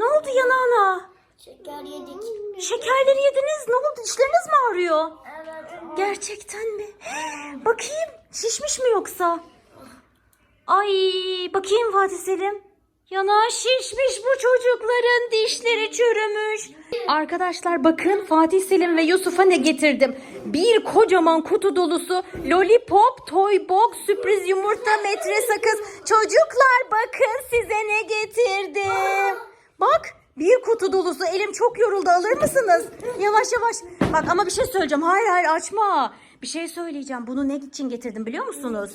Ne oldu yanağına? Şeker yedik. Şekerleri yediniz. Ne oldu? Dişleriniz mi ağrıyor? Evet. Gerçekten mi? bakayım. Şişmiş mi yoksa? Ay bakayım Fatih Selim. Yanağı şişmiş bu çocukların dişleri çürümüş. Arkadaşlar bakın Fatih Selim ve Yusuf'a ne getirdim. Bir kocaman kutu dolusu lollipop, toy box, sürpriz yumurta, metre sakız. Çocuklar bakın size ne getirdim. Bak bir kutu dolusu elim çok yoruldu alır mısınız? Yavaş yavaş. Bak ama bir şey söyleyeceğim. Hayır hayır açma. Bir şey söyleyeceğim. Bunu ne için getirdim biliyor musunuz?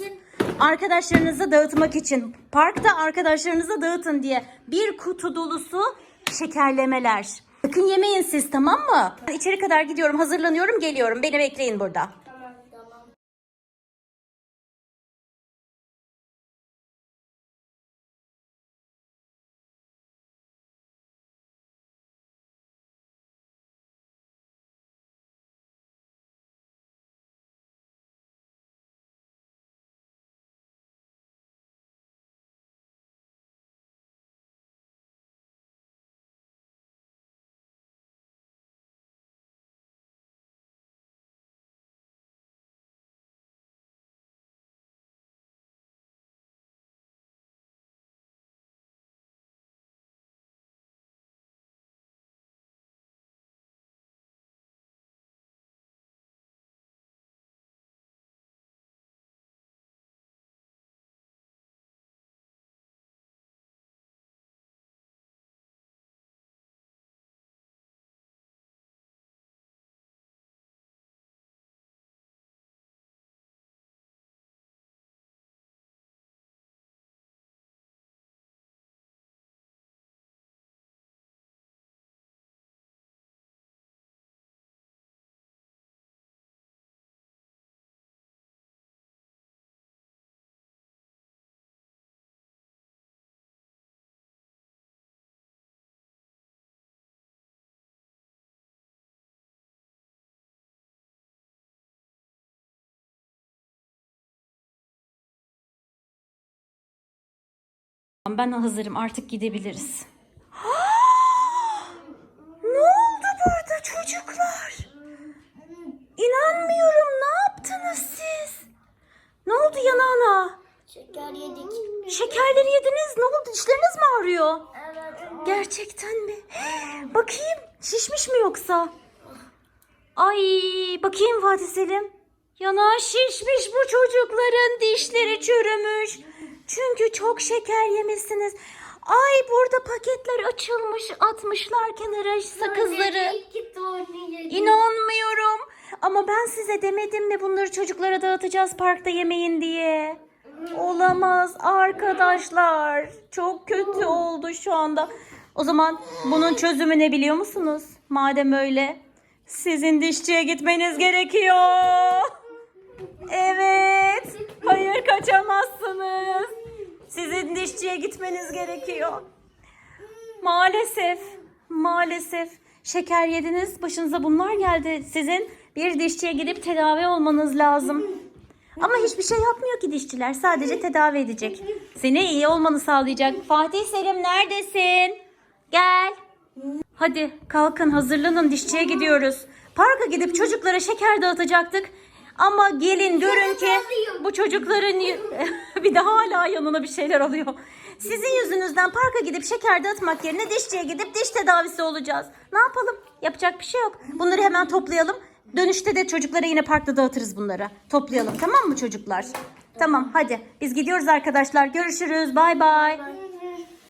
Arkadaşlarınıza dağıtmak için. Parkta arkadaşlarınıza dağıtın diye. Bir kutu dolusu şekerlemeler. Sakın yemeyin siz tamam mı? İçeri kadar gidiyorum hazırlanıyorum geliyorum. Beni bekleyin burada. Ben hazırım artık gidebiliriz. ne oldu burada çocuklar? İnanmıyorum ne yaptınız siz? Ne oldu yanağına? Şeker yedik. Şekerleri yediniz ne oldu dişleriniz mi ağrıyor? Evet. Gerçekten mi? Bakayım şişmiş mi yoksa? Ay bakayım Fatih Selim. Yanağı şişmiş bu çocukların dişleri çürümüş. Çünkü çok şeker yemişsiniz. Ay burada paketler açılmış atmışlar kenara sakızları. İnanmıyorum. Ama ben size demedim mi bunları çocuklara dağıtacağız parkta yemeyin diye. Olamaz arkadaşlar. Çok kötü oldu şu anda. O zaman bunun çözümü ne biliyor musunuz? Madem öyle sizin dişçiye gitmeniz gerekiyor. Evet. Hayır Dişçiye gitmeniz gerekiyor. Maalesef, maalesef şeker yediniz, başınıza bunlar geldi. Sizin bir dişçiye gidip tedavi olmanız lazım. Ama hiçbir şey yapmıyor ki dişçiler. Sadece tedavi edecek. Seni iyi olmanı sağlayacak. Fatih Selim neredesin? Gel. Hadi kalkın hazırlanın dişçiye gidiyoruz. Parka gidip çocuklara şeker dağıtacaktık. Ama gelin görün ki bu çocukların bir de hala yanına bir şeyler alıyor. Sizin yüzünüzden parka gidip şeker dağıtmak yerine dişçiye gidip diş tedavisi olacağız. Ne yapalım? Yapacak bir şey yok. Bunları hemen toplayalım. Dönüşte de çocuklara yine parkta dağıtırız bunları. Toplayalım tamam mı çocuklar? Tamam hadi biz gidiyoruz arkadaşlar. Görüşürüz. Bay bay.